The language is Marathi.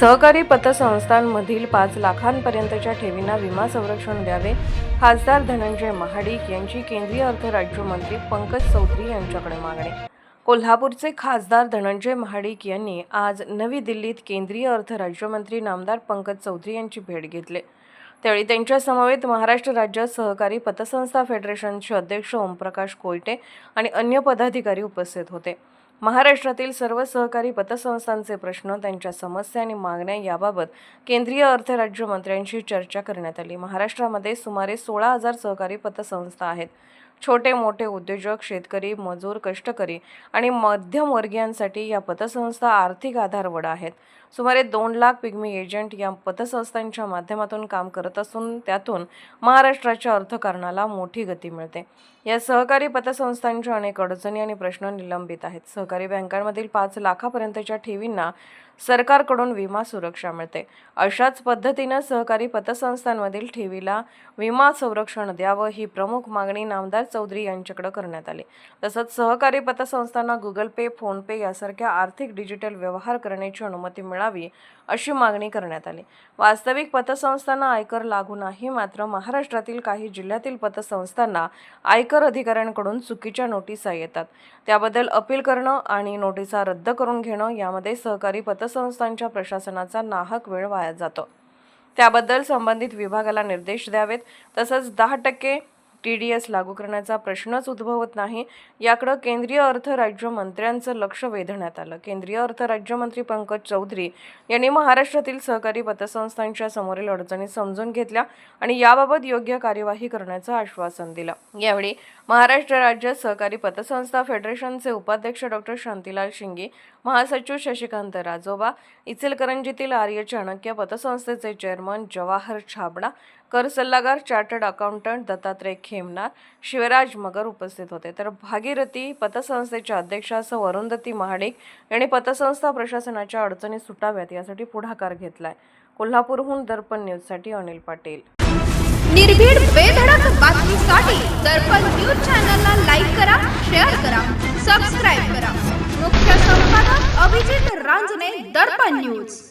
सहकारी पतसंस्थांमधील पाच लाखांपर्यंतच्या ठेवींना विमा संरक्षण द्यावे खासदार धनंजय महाडिक यांची केंद्रीय अर्थ राज्यमंत्री पंकज चौधरी यांच्याकडे मागणी. कोल्हापूरचे खासदार धनंजय महाडिक यांनी आज नवी दिल्लीत केंद्रीय अर्थ राज्यमंत्री नामदार पंकज चौधरी यांची भेट घेतली. त्यावेळी त्यांच्या समवेत महाराष्ट्र राज्य सहकारी पतसंस्था फेडरेशनचे अध्यक्ष ओमप्रकाश कोयटे आणि अन्य पदाधिकारी उपस्थित होते. महाराष्ट्रातील सर्व सहकारी पतसंस्थांचे प्रश्न त्यांच्या समस्या आणि मागण्या याबाबत केंद्रीय अर्थ राज्यमंत्र्यांशी चर्चा करण्यात आली. महाराष्ट्रामध्ये सुमारे सोळा हजार सहकारी पतसंस्था आहेत. छोटे मोठे उद्योजक शेतकरी मजूर कष्टकरी आणि मध्यमवर्गीयांसाठी या पतसंस्था आर्थिक आधारवड आहेत. सुमारे दोन लाख पिग्मी एजंट या पतसंस्थांच्या माध्यमातून काम करत असून त्यातून महाराष्ट्राच्या अर्थकारणाला मोठी गती मिळते. या सहकारी पतसंस्थांच्या अनेक अडचणी आणि प्रश्न निलंबित आहेत. सहकारी बँकांमधील पाच लाखापर्यंतच्या ठेवींना सरकारकडून विमा सुरक्षा मिळते. अशाच पद्धतीनं सहकारी पतसंस्थांमधील ठेवीला विमा संरक्षण द्यावं ही प्रमुख मागणी नामदार चौधरी यांच्याकडे करण्यात आली. तसंच सहकारी पतसंस्थांना गुगल पे फोनपे यासारख्या आर्थिक डिजिटल व्यवहार करण्याची अनुमती मिळावी अशी मागणी करण्यात आली. वास्तविक पतसंस्थांना आयकर लागू नाही मात्र महाराष्ट्रातील काही जिल्ह्यातील पतसंस्थांना आयकर अधिकाऱ्यांकडून चुकीच्या नोटिसा येतात. त्याबद्दल अपील करणं आणि नोटिसा रद्द करून घेणं यामध्ये सहकारी पतसंस्थांच्या प्रशासनाचा नाहक वेळ वाया जातो. त्याबद्दल संबंधित विभागाला निर्देश द्यावेत. तसंच दहा टक्के टी डी एस लागू करण्याचा प्रश्नच उद्भवत नाही. याकडं केंद्रीय अर्थ राज्यमंत्र्यांचं लक्ष वेधण्यात आलं. केंद्रीय अर्थ राज्यमंत्री पंकज चौधरी यांनी महाराष्ट्रातील सहकारी पतसंस्थांच्या समोरील अडचणी समजून घेतल्या आणि याबाबत योग्य कार्यवाही करण्याचं आश्वासन दिलं. यावेळी महाराष्ट्र राज्य सहकारी पतसंस्था फेडरेशनचे उपाध्यक्ष डॉक्टर शांतीलाल शिंगे महासचिव शशिकांत राजोबा इचलकरंजीतील आर्य चाणक्य पतसंस्थेचे चेअरमन जवाहर छाबडा कर सल्लागार चार्टर्ड अकाउंटंट दत्तात्रय खेमनार शिवराज मगर उपस्थित होते. तर भागीरथी पतसंस्थेच्या अध्यक्षासह अरुंधती महाडिक यांनी पतसंस्था प्रशासनाच्या अडचणी सुटाव्यात यासाठी पुढाकार घेतलाय. कोल्हापूरहून दर्पण न्यूजसाठी अनिल पाटील. निर्भीड बेधडक बातमीसाठी दर्पण न्यूज चॅनलला लाईक करा शेअर करा सबस्क्राईब करा. मुख्य संपादक अभिजित रांजणे दर्पण न्यूज.